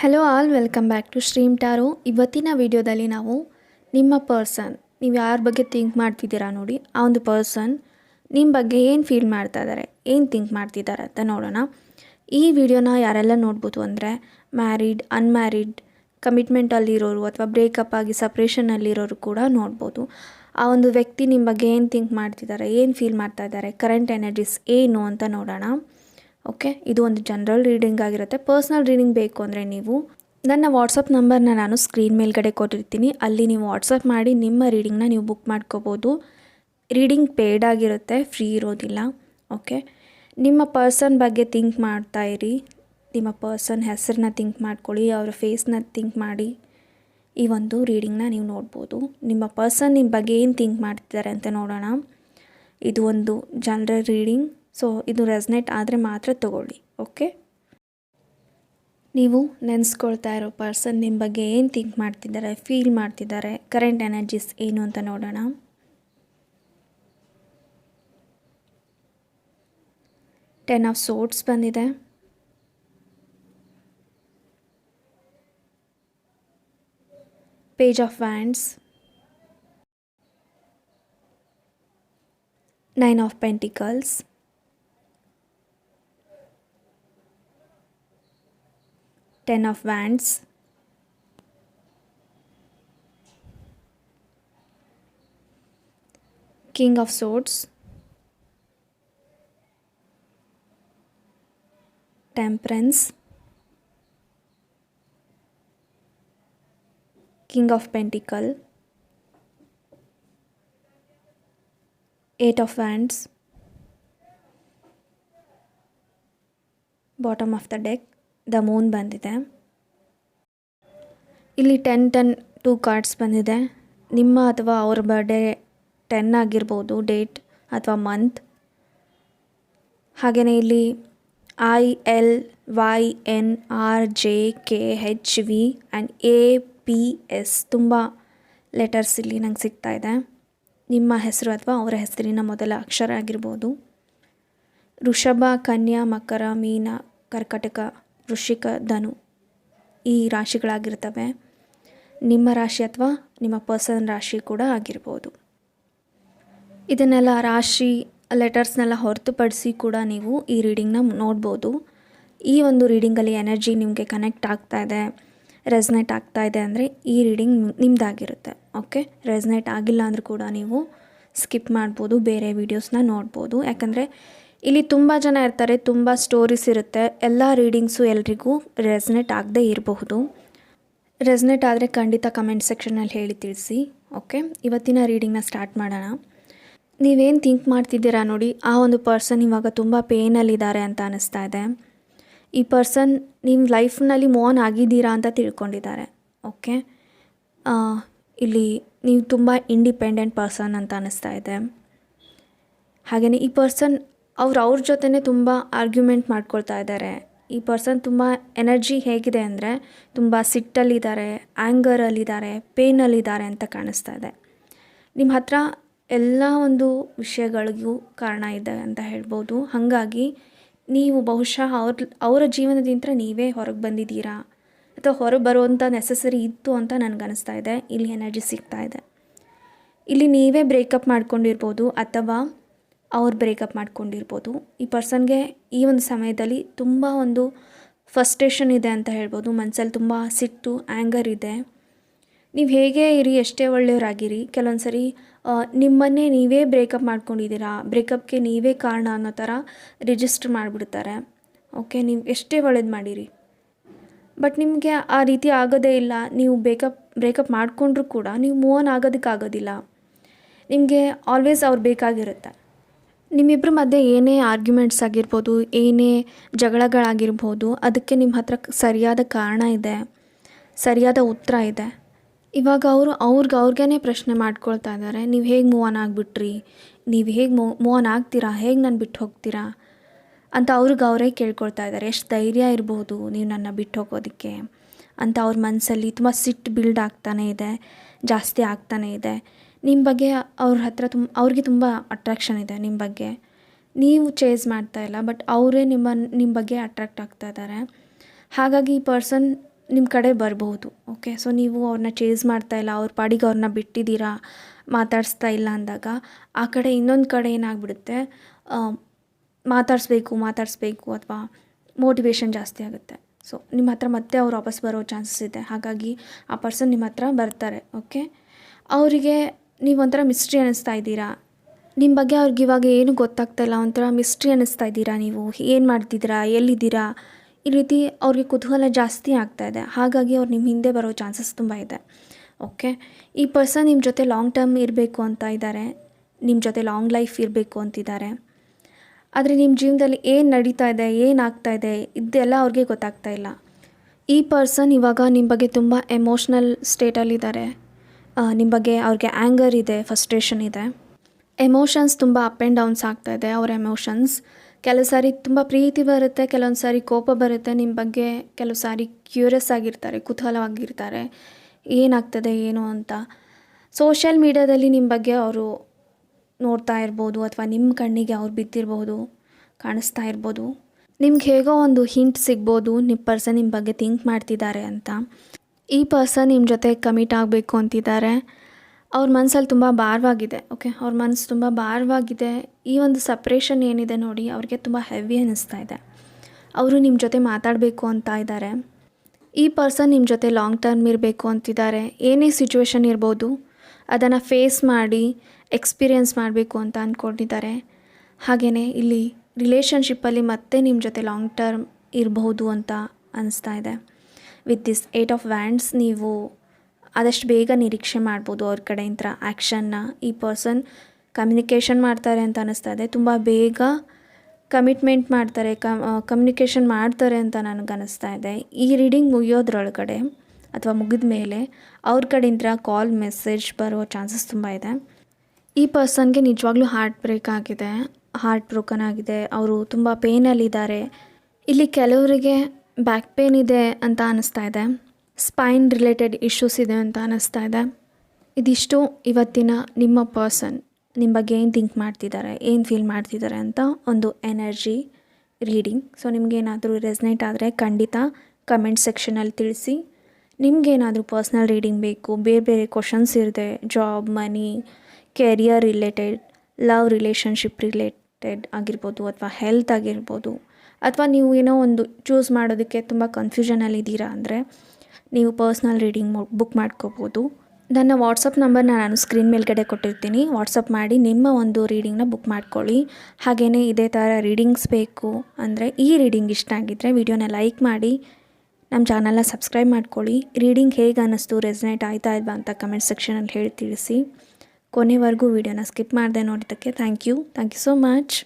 Hello all welcome back to stream tarot ಇವತ್ತಿನ ವಿಡಿಯೋದಲ್ಲಿ ನಾವು ನಿಮ್ಮ ಪರ್ಸನ್ ನೀವು ಯಾರ ಬಗ್ಗೆ ಥಿಂಕ್ ಮಾಡ್ತಿದ್ದೀರಾ ನೋಡಿ, ಆ ಒಂದು ಪರ್ಸನ್ ನಿಮ್ಮ ಬಗ್ಗೆ ಏನು ಫೀಲ್ ಮಾಡ್ತಾ ಇದ್ದಾರೆ ಏನು ಥಿಂಕ್ ಮಾಡ್ತಿದ್ದಾರೆ ಅಂತ ನೋಡೋಣ. ಈ ವಿಡಿಯೋನ ಯಾರೆಲ್ಲ ನೋಡ್ಬೋದು ಅಂದರೆ ಮ್ಯಾರಿಡ್ ಅನ್ಮ್ಯಾರಿಡ್ ಕಮಿಟ್ಮೆಂಟಲ್ಲಿರೋರು ಅಥವಾ ಬ್ರೇಕಪ್ ಆಗಿ ಸಪ್ರೇಷನಲ್ಲಿರೋರು ಕೂಡ ನೋಡ್ಬೋದು. ಆ ಒಂದು ವ್ಯಕ್ತಿ ನಿಮ್ಮ ಬಗ್ಗೆ ಏನು ಥಿಂಕ್ ಮಾಡ್ತಿದ್ದಾರೆ ಏನು ಫೀಲ್ ಮಾಡ್ತಾ ಇದ್ದಾರೆ ಕರೆಂಟ್ ಎನರ್ಜೀಸ್ ಏನು ಅಂತ ನೋಡೋಣ. ಓಕೆ ಇದು ಒಂದು ಜನರಲ್ ರೀಡಿಂಗ್ ಆಗಿರುತ್ತೆ. ಪರ್ಸ್ನಲ್ ರೀಡಿಂಗ್ ಬೇಕು ಅಂದರೆ ನೀವು ನನ್ನ ವಾಟ್ಸಪ್ ನಂಬರ್ನ ನಾನು ಸ್ಕ್ರೀನ್ ಮೇಲ್ಗಡೆ ಕೊಟ್ಟಿರ್ತೀನಿ. ಅಲ್ಲಿ ನೀವು ವಾಟ್ಸಪ್ ಮಾಡಿ ನಿಮ್ಮ ರೀಡಿಂಗ್ನ ನೀವು ಬುಕ್ ಮಾಡ್ಕೋಬೋದು. ರೀಡಿಂಗ್ ಪೇಯ್ಡ್ ಆಗಿರುತ್ತೆ ಫ್ರೀ ಇರೋದಿಲ್ಲ. ಓಕೆ ನಿಮ್ಮ ಪರ್ಸನ್ ಬಗ್ಗೆ ಥಿಂಕ್ ಇರಿ. ನಿಮ್ಮ ಪರ್ಸನ್ ಹೆಸರನ್ನ ಥಿಂಕ್ ಮಾಡ್ಕೊಳ್ಳಿ, ಅವರ ಫೇಸ್ನ ಥಿಂಕ್ ಮಾಡಿ. ಈ ಒಂದು ರೀಡಿಂಗ್ನ ನೀವು ನೋಡ್ಬೋದು. ನಿಮ್ಮ ಪರ್ಸನ್ ನಿಮ್ಮ ಬಗ್ಗೆ ಏನು ಥಿಂಕ್ ಮಾಡ್ತಿದ್ದಾರೆ ಅಂತ ನೋಡೋಣ. ಇದು ಒಂದು ಜನರಲ್ ರೀಡಿಂಗ್ ಸೊ ಇದು ರೆಸ್ನೆಟ್ ಆದರೆ ಮಾತ್ರ ತಗೊಳ್ಳಿ ಓಕೆ ನೀವು ನೆನೆಸ್ಕೊಳ್ತಾ ಇರೋ ಪರ್ಸನ್ ನಿಮ್ಮ ಬಗ್ಗೆ ಏನು ಥಿಂಕ್ ಮಾಡ್ತಿದ್ದಾರೆ ಫೀಲ್ ಮಾಡ್ತಿದ್ದಾರೆ ಕರೆಂಟ್ ಎನರ್ಜೀಸ್ ಏನು ಅಂತ ನೋಡೋಣ. ಟೆನ್ ಆಫ್ ಸೋಟ್ಸ್ ಬಂದಿದೆ. Page of wands nine of pentacles Ten of Wands, King of Swords, Temperance, King of Pentacle, Eight of Wands, bottom of the deck, the moon ಬಂದಿದೆ. ಇಲ್ಲಿ ten ten two cards ಬಂದಿದೆ. ನಿಮ್ಮ ಅಥವಾ ಅವ್ರ birthday ten ಆಗಿರ್ಬೋದು, date ಅಥವಾ month. ಹಾಗೆಯೇ ಇಲ್ಲಿ I L Y N R J K H V and A P S ತುಂಬ ಲೆಟರ್ಸ್ ಇಲ್ಲಿ ನಂಗೆ ಸಿಗ್ತಾ ಇದೆ. ನಿಮ್ಮ ಹೆಸರು ಅಥವಾ ಅವರ ಹೆಸರಿನ ಮೊದಲ ಅಕ್ಷರ ಆಗಿರ್ಬೋದು. ಋಷಭ, ಕನ್ಯಾ, ಮಕರ, ಮೀನ, ಕರ್ಕಟಕ ವೃಶ್ಚಿಕ ಧನು ಈ ರಾಶಿಗಳಾಗಿರ್ತವೆ. ನಿಮ್ಮ ರಾಶಿ ಅಥವಾ ನಿಮ್ಮ ಪರ್ಸನ್ ರಾಶಿ ಕೂಡ ಆಗಿರ್ಬೋದು. ಇದನ್ನೆಲ್ಲ ರಾಶಿ ಲೆಟರ್ಸ್ನೆಲ್ಲ ಹೊರತುಪಡಿಸಿ ಕೂಡ ನೀವು ಈ ರೀಡಿಂಗ್ನ ನೋಡ್ಬೋದು. ಈ ಒಂದು ರೀಡಿಂಗಲ್ಲಿ ಎನರ್ಜಿ ನಿಮಗೆ ಕನೆಕ್ಟ್ ಆಗ್ತಾ ಇದೆ, ರೆಸ್ನೆಟ್ ಆಗ್ತಾ ಇದೆ ಅಂದರೆ ಈ ರೀಡಿಂಗ್ ನಿಮ್ಮದಾಗಿರುತ್ತೆ ಓಕೆ? ರೆಸ್ನೆಟ್ ಆಗಿಲ್ಲ ಅಂದರೂ ಕೂಡ ನೀವು ಸ್ಕಿಪ್ ಮಾಡ್ಬೋದು, ಬೇರೆ ವೀಡಿಯೋಸ್ನ ನೋಡ್ಬೋದು. ಯಾಕಂದರೆ ಇಲ್ಲಿ ತುಂಬ ಜನ ಇರ್ತಾರೆ, ತುಂಬ ಸ್ಟೋರೀಸ್ ಇರುತ್ತೆ, ಎಲ್ಲ ರೀಡಿಂಗ್ಸು ಎಲ್ರಿಗೂ ರೆಸ್ನೆಟ್ ಆಗದೇ ಇರಬಹುದು. ರೆಸ್ನೆಟ್ ಆದರೆ ಖಂಡಿತ ಕಮೆಂಟ್ ಸೆಕ್ಷನಲ್ಲಿ ಹೇಳಿ ತಿಳಿಸಿ ಓಕೆ ಇವತ್ತಿನ ರೀಡಿಂಗ್ನ ಸ್ಟಾರ್ಟ್ ಮಾಡೋಣ. ನೀವೇನು ಥಿಂಕ್ ಮಾಡ್ತಿದ್ದೀರಾ ನೋಡಿ, ಆ ಒಂದು ಪರ್ಸನ್ ಇವಾಗ ತುಂಬ ಪೇನಲ್ಲಿದ್ದಾರೆ ಅಂತ ಅನ್ನಿಸ್ತಾ ಇದೆ. ಈ ಪರ್ಸನ್ ನಿಮ್ಮ ಲೈಫ್ನಲ್ಲಿ ಮೋನ್ ಆಗಿದ್ದೀರಾ ಅಂತ ತಿಳ್ಕೊಂಡಿದ್ದಾರೆ ಓಕೆ ಇಲ್ಲಿ ನೀವು ತುಂಬ ಇಂಡಿಪೆಂಡೆಂಟ್ ಪರ್ಸನ್ ಅಂತ ಅನ್ನಿಸ್ತಾ ಇದೆ. ಹಾಗೆಯೇ ಈ ಪರ್ಸನ್ ಅವ್ರು ಅವ್ರ ಜೊತೆನೇ ತುಂಬ ಆರ್ಗ್ಯುಮೆಂಟ್ ಮಾಡ್ಕೊಳ್ತಾ ಇದ್ದಾರೆ ಈ ಪರ್ಸನ್ ತುಂಬ ಎನರ್ಜಿ ಹೇಗಿದೆ ಅಂದರೆ ತುಂಬ ಸಿಟ್ಟಲ್ಲಿದ್ದಾರೆ ಆ್ಯಂಗರಲ್ಲಿದ್ದಾರೆ ಪೇನಲ್ಲಿದ್ದಾರೆ ಅಂತ ಕಾಣಿಸ್ತಾ ಇದೆ. ನಿಮ್ಮ ಹತ್ರ ಎಲ್ಲ ಒಂದು ವಿಷಯಗಳಿಗೂ ಕಾರಣ ಇದೆ ಅಂತ ಹೇಳ್ಬೋದು. ಹಾಗಾಗಿ ನೀವು ಬಹುಶಃ ಅವ್ರ, ಅವರ ಜೀವನದಿಂದ ನೀವೇ ಹೊರಗೆ ಬಂದಿದ್ದೀರಾ? ಅಥವಾ ಹೊರಗೆ ಬರುವಂಥ ನೆಸಸರಿ ಇತ್ತು ಅಂತ ನನಗನ್ನಿಸ್ತಾ ಇದೆ. ಇಲ್ಲಿ ಎನರ್ಜಿ ಸಿಗ್ತಾ ಇದೆ. ಇಲ್ಲಿ ನೀವೇ ಬ್ರೇಕಪ್ ಮಾಡ್ಕೊಂಡಿರ್ಬೋದು ಅಥವಾ ಅವ್ರು ಬ್ರೇಕಪ್ ಮಾಡ್ಕೊಂಡಿರ್ಬೋದು. ಈ ಪರ್ಸನ್ಗೆ ಈ ಒಂದು ಸಮಯದಲ್ಲಿ ತುಂಬ ಒಂದು ಫಸ್ಟ್ರೇಷನ್ ಇದೆ ಅಂತ ಹೇಳ್ಬೋದು. ಮನಸ್ಸಲ್ಲಿ ತುಂಬ ಸಿಟ್ಟು ಆ್ಯಂಗರ್ ಇದೆ. ನೀವು ಹೇಗೆ ಇರಿ, ಎಷ್ಟೇ ಒಳ್ಳೆಯವರಾಗಿರಿ ಕೆಲವೊಂದು ಸರಿ ನಿಮ್ಮನ್ನೇ ನೀವೇ ಬ್ರೇಕಪ್ ಮಾಡ್ಕೊಂಡಿದ್ದೀರಾ ಬ್ರೇಕಪ್ಗೆ ನೀವೇ ಕಾರಣ ಅನ್ನೋ ಥರ ರಿಜಿಸ್ಟರ್ ಮಾಡಿಬಿಡ್ತಾರೆ. ಓಕೆ ನೀವು ಎಷ್ಟೇ ಒಳ್ಳೇದು ಮಾಡಿರಿ. ಬಟ್ ನಿಮಗೆ ಆ ರೀತಿ ಆಗೋದೇ ಇಲ್ಲ. ನೀವು ಬೇಕಪ್ ಬ್ರೇಕಪ್ ಮಾಡಿಕೊಂಡ್ರೂ ಕೂಡ, ನೀವು ಮೂವ್ ಆನ್ ಆಗೋದಕ್ಕಾಗೋದಿಲ್ಲ. ನಿಮಗೆ ಆಲ್ವೇಸ್ ಅವ್ರು ಬೇಕಾಗಿರುತ್ತೆ. ನಿಮ್ಮಿಬ್ಬರ ಮಧ್ಯೆ ಏನೇ ಆರ್ಗ್ಯುಮೆಂಟ್ಸ್ ಆಗಿರ್ಬೋದು, ಏನೇ ಜಗಳಗಳಾಗಿರ್ಬೋದು, ಅದಕ್ಕೆ ನಿಮ್ಮ ಹತ್ರ ಸರಿಯಾದ ಕಾರಣ ಇದೆ, ಸರಿಯಾದ ಉತ್ತರ ಇದೆ. ಇವಾಗ ಅವರು ಅವ್ರಿಗೆ ಅವ್ರಿಗೇ ಪ್ರಶ್ನೆ ಮಾಡ್ಕೊಳ್ತಾ ಇದ್ದಾರೆ ನೀವು ಹೇಗೆ ಮೂವ್ ಆನ್ ಆಗಿಬಿಟ್ರಿ, ನೀವು ಹೇಗೆ ಮೂವ್ ಮೂವ್ ಆನ್ ಆಗ್ತೀರಾ, ಹೇಗೆ ನಾನು ಬಿಟ್ಟು ಹೋಗ್ತೀರಾ ಅಂತ ಅವ್ರಿಗೆ ಅವರೇ ಕೇಳ್ಕೊಳ್ತಾ ಇದ್ದಾರೆ ಎಷ್ಟು ಧೈರ್ಯ ಇರ್ಬೋದು ನೀವು ನನ್ನ ಬಿಟ್ಟು ಹೋಗೋದಕ್ಕೆ ಅಂತ ಅವ್ರ ಮನಸ್ಸಲ್ಲಿ ತುಂಬ ಸಿಟ್ಟು ಬಿಲ್ಡ್ ಆಗ್ತಾನೇ ಇದೆ, ಜಾಸ್ತಿ ಆಗ್ತಾನೇ ಇದೆ. ನಿಮ್ಮ ಬಗ್ಗೆ ಅವ್ರ ಹತ್ರ ತುಂಬ ಅವ್ರಿಗೆ ತುಂಬ ಅಟ್ರಾಕ್ಷನ್ ಇದೆ ನಿಮ್ಮ ಬಗ್ಗೆ. ನೀವು ಚೇಸ್ ಮಾಡ್ತಾ ಇಲ್ಲ ಬಟ್ ಅವರೇ ನಿಮ್ಮ ನಿಮ್ಮ ಬಗ್ಗೆ ಅಟ್ರಾಕ್ಟ್ ಆಗ್ತಾ ಇದ್ದಾರೆ ಹಾಗಾಗಿ ಈ ಪರ್ಸನ್ ನಿಮ್ಮ ಕಡೆ ಬರಬಹುದು ಓಕೆ ಸೊ ನೀವು ಅವ್ರನ್ನ ಚೇಸ್ ಮಾಡ್ತಾ ಇಲ್ಲ, ಅವ್ರ ಪಾಡಿಗೆ ಅವ್ರನ್ನ ಬಿಟ್ಟಿದ್ದೀರಾ, ಮಾತಾಡಿಸ್ತಾ ಇಲ್ಲ ಅಂದಾಗ, ಆ ಕಡೆ ಇನ್ನೊಂದು ಕಡೆ ಏನಾಗ್ಬಿಡುತ್ತೆ? ಮಾತಾಡಿಸ್ಬೇಕು ಮಾತಾಡಿಸ್ಬೇಕು ಅಥವಾ ಮೋಟಿವೇಶನ್ ಜಾಸ್ತಿ ಆಗುತ್ತೆ. ಸೊ ನಿಮ್ಮ ಹತ್ರ ಮತ್ತೆ ಅವ್ರು ವಾಪಸ್ ಬರೋ ಚಾನ್ಸಸ್ ಇದೆ. ಹಾಗಾಗಿ ಆ ಪರ್ಸನ್ ನಿಮ್ಮ ಹತ್ರ ಬರ್ತಾರೆ ಓಕೆ ಅವರಿಗೆ ನೀವು ಒಂಥರ ಮಿಸ್ಟ್ರಿ ಅನ್ನಿಸ್ತಾ ಇದ್ದೀರಾ? ನಿಮ್ಮ ಬಗ್ಗೆ ಅವ್ರಿಗೆ ಇವಾಗ ಏನು ಗೊತ್ತಾಗ್ತಾ ಇಲ್ಲ, ಒಂಥರ ಮಿಸ್ಟ್ರಿ ಅನ್ನಿಸ್ತಾ ಇದ್ದೀರಾ ನೀವು? ಏನು ಮಾಡ್ತಿದ್ದೀರಾ? ಎಲ್ಲಿದ್ದೀರಾ? ಈ ರೀತಿ ಅವ್ರಿಗೆ ಕುತೂಹಲ ಜಾಸ್ತಿ ಆಗ್ತಾ ಇದೆ. ಹಾಗಾಗಿ ಅವ್ರು ನಿಮ್ಮ ಹಿಂದೆ ಬರೋ ಚಾನ್ಸಸ್ ತುಂಬ ಇದೆ. ಓಕೆ ಈ ಪರ್ಸನ್ ನಿಮ್ಮ ಜೊತೆ ಲಾಂಗ್ ಟರ್ಮ್ ಇರಬೇಕು ಅಂತ ಇದ್ದಾರೆ. ನಿಮ್ಮ ಜೊತೆ ಲಾಂಗ್ ಲೈಫ್ ಇರಬೇಕು ಅಂತಿದ್ದಾರೆ. ಆದರೆ ನಿಮ್ಮ ಜೀವನದಲ್ಲಿ ಏನು ನಡೀತಾ ಇದೆ ಏನಾಗ್ತಾ ಇದೆ, ಇದೆಲ್ಲ ಅವ್ರಿಗೆ ಗೊತ್ತಾಗ್ತಾ ಇಲ್ಲ. ಈ ಪರ್ಸನ್ ಇವಾಗ ನಿಮ್ಮ ಬಗ್ಗೆ ತುಂಬ ಎಮೋಷ್ನಲ್ ಸ್ಟೇಟಲ್ಲಿದ್ದಾರೆ ನಿಮ್ಮ ಬಗ್ಗೆ ಅವ್ರಿಗೆ ಆ್ಯಂಗರ್ ಇದೆ ಫಸ್ಟ್ರೇಷನ್ ಇದೆ. ಎಮೋಷನ್ಸ್ ತುಂಬ ಅಪ್ ಆ್ಯಂಡ್ ಡೌನ್ಸ್ ಆಗ್ತಾ ಇದೆ, ಅವ್ರ ಎಮೋಷನ್ಸ್ ಕೆಲವು ಸಾರಿ ತುಂಬ ಪ್ರೀತಿ ಬರುತ್ತೆ, ಕೆಲವೊಂದು ಸಾರಿ ಕೋಪ ಬರುತ್ತೆ ನಿಮ್ಮ ಬಗ್ಗೆ ಕೆಲವು ಸಾರಿ ಕ್ಯೂರಿಯಸ್ ಆಗಿರ್ತಾರೆ, ಕುತೂಹಲವಾಗಿರ್ತಾರೆ. ಏನಾಗ್ತದೆ, ಏನು ಅಂತ. ಸೋಷಿಯಲ್ ಮೀಡ್ಯಾದಲ್ಲಿ ನಿಮ್ಮ ಬಗ್ಗೆ ಅವರು ನೋಡ್ತಾ ಇರ್ಬೋದು, ಅಥವಾ ನಿಮ್ಮ ಕಣ್ಣಿಗೆ ಅವ್ರು ಬಿದ್ದಿರ್ಬೋದು, ಕಾಣಿಸ್ತಾ ಇರ್ಬೋದು. ನಿಮ್ಗೆ ಹೇಗೋ ಒಂದು ಹಿಂಟ್ ಸಿಗ್ಬೋದು ನಿಮ್ಮ ಪರ್ಸನ್ ನಿಮ್ಮ ಬಗ್ಗೆ ಥಿಂಕ್ ಮಾಡ್ತಿದ್ದಾರೆ ಅಂತ. ಈ ಪರ್ಸನ್ ನಿಮ್ಮ ಜೊತೆ ಕಮಿಟ್ ಆಗಬೇಕು ಅಂತಿದ್ದಾರೆ. ಅವ್ರ ಮನಸ್ಸಲ್ಲಿ ತುಂಬ ಭಾರವಾಗಿದೆ ಓಕೆ ಅವ್ರ ಮನಸ್ಸು ತುಂಬ ಭಾರವಾಗಿದೆ. ಈ ಒಂದು ಸಪ್ರೇಷನ್ ಏನಿದೆ ನೋಡಿ, ಅವ್ರಿಗೆ ತುಂಬ ಹೆವಿ ಅನ್ನಿಸ್ತಾ ಇದೆ. ಅವರು ನಿಮ್ಮ ಜೊತೆ ಮಾತಾಡಬೇಕು ಅಂತ ಇದ್ದಾರೆ. ಈ ಪರ್ಸನ್ ನಿಮ್ಮ ಜೊತೆ ಲಾಂಗ್ ಟರ್ಮ್ ಇರಬೇಕು ಅಂತಿದ್ದಾರೆ. ಏನೇ ಸಿಚುವೇಶನ್ ಇರ್ಬೋದು, ಅದನ್ನು ಫೇಸ್ ಮಾಡಿ ಎಕ್ಸ್ಪೀರಿಯನ್ಸ್ ಮಾಡಬೇಕು ಅಂತ ಅಂದ್ಕೊಂಡಿದ್ದಾರೆ ಹಾಗೆಯೇ ಇಲ್ಲಿ ರಿಲೇಷನ್ಶಿಪ್ಪಲ್ಲಿ ಮತ್ತೆ ನಿಮ್ಮ ಜೊತೆ ಲಾಂಗ್ ಟರ್ಮ್ ಇರಬಹುದು ಅಂತ ಅನಿಸ್ತಾ ಇದೆ. With this eight of wands ನೀವು ಆದಷ್ಟು ಬೇಗ ನಿರೀಕ್ಷೆ ಮಾಡ್ಬೋದು ಅವ್ರ ಕಡೆಯಿಂದ ಆ್ಯಕ್ಷನ್ನ ಈ ಪರ್ಸನ್ ಕಮ್ಯುನಿಕೇಷನ್ ಮಾಡ್ತಾರೆ ಅಂತ ಅನ್ನಿಸ್ತಾ ಇದೆ. ತುಂಬ ಬೇಗ ಕಮಿಟ್ಮೆಂಟ್ ಮಾಡ್ತಾರೆ ಕಮ್ಯುನಿಕೇಷನ್ ಮಾಡ್ತಾರೆ ಅಂತ ನನಗೆ ಅನ್ನಿಸ್ತಾ ಇದೆ. ಈ ರೀಡಿಂಗ್ ಮುಗಿಯೋದ್ರೊಳಗಡೆ ಅಥವಾ ಮುಗಿದ ಮೇಲೆ ಅವ್ರ ಕಡೆಯಿಂದ ಕಾಲ್ ಮೆಸೇಜ್ ಬರೋ ಚಾನ್ಸಸ್ ತುಂಬ ಇದೆ. ಈ ಪರ್ಸನ್ಗೆ ನಿಜವಾಗ್ಲೂ ಹಾರ್ಟ್ ಬ್ರೇಕ್ ಆಗಿದೆ ಹಾರ್ಟ್ ಬ್ರೋಕನ್ ಆಗಿದೆ. ಅವರು ತುಂಬ ಪೇನಲ್ಲಿದ್ದಾರೆ ಇಲ್ಲಿ ಕೆಲವರಿಗೆ ಬ್ಯಾಕ್ ಪೇನ್ ಇದೆ ಅಂತ ಅನ್ನಿಸ್ತಾ ಇದೆ. ಸ್ಪೈನ್ ರಿಲೇಟೆಡ್ ಇಶ್ಯೂಸ್ ಇದೆ ಅಂತ ಅನ್ನಿಸ್ತಾ ಇದೆ. ಇದಿಷ್ಟು ಇವತ್ತಿನ ನಿಮ್ಮ ಪರ್ಸನ್ ನಿಮ್ಮ ಬಗ್ಗೆ ಏನು ಥಿಂಕ್ ಮಾಡ್ತಿದ್ದಾರೆ, ಏನು ಫೀಲ್ ಮಾಡ್ತಿದ್ದಾರೆ ಅಂತ ಒಂದು ಎನರ್ಜಿ ರೀಡಿಂಗ್ ಸೊ ನಿಮಗೇನಾದರೂ ರೆಸ್ನೇಟ್ ಆದರೆ ಖಂಡಿತ ಕಮೆಂಟ್ ಸೆಕ್ಷನಲ್ಲಿ ತಿಳಿಸಿ. ನಿಮಗೇನಾದರೂ ಪರ್ಸ್ನಲ್ ರೀಡಿಂಗ್ ಬೇಕು, ಬೇರೆ ಬೇರೆ ಕ್ವಶನ್ಸ್ ಇರದೆ job money career related love relationship related ಆಗಿರ್ಬೋದು ಅಥವಾ ಹೆಲ್ತ್ ಆಗಿರ್ಬೋದು ಅಥವಾ ನೀವು ಏನೋ ಒಂದು ಚೂಸ್ ಮಾಡೋದಕ್ಕೆ ತುಂಬ ಕನ್ಫ್ಯೂಷನಲ್ಲಿದ್ದೀರಾ ಅಂದರೆ ನೀವು ಪರ್ಸ್ನಲ್ ರೀಡಿಂಗ್ ಬುಕ್ ಮಾಡ್ಕೋಬೋದು. ನನ್ನ ವಾಟ್ಸಪ್ ನಂಬರ್ನ ನಾನು ಸ್ಕ್ರೀನ್ ಮೇಲ್ಗಡೆ ಕೊಟ್ಟಿರ್ತೀನಿ. ವಾಟ್ಸಪ್ ಮಾಡಿ ನಿಮ್ಮ ಒಂದು ರೀಡಿಂಗ್ನ ಬುಕ್ ಮಾಡ್ಕೊಳ್ಳಿ. ಹಾಗೆಯೇ ಇದೇ ಥರ ರೀಡಿಂಗ್ಸ್ ಬೇಕು ಅಂದರೆ ಈ ರೀಡಿಂಗ್ ಇಷ್ಟ ಆಗಿದ್ದರೆ ವಿಡಿಯೋನ ಲೈಕ್ ಮಾಡಿ, ನಮ್ಮ ಚಾನಲ್ನ ಸಬ್ಸ್ಕ್ರೈಬ್ ಮಾಡ್ಕೊಳ್ಳಿ. ರೀಡಿಂಗ್ ಹೇಗೆ ಅನ್ನಿಸ್ತು, ರೆಸನೇಟ್ ಆಯ್ತಾ ಇಲ್ವಾ ಅಂತ ಕಮೆಂಟ್ ಸೆಕ್ಷನಲ್ಲಿ ಹೇಳಿ ತಿಳಿಸಿ. ಕೊನೆವರೆಗೂ ವಿಡಿಯೋನ ಸ್ಕಿಪ್ ಮಾಡಿದೆ ನೋಡಿದ್ದಕ್ಕೆ thank you thank you so much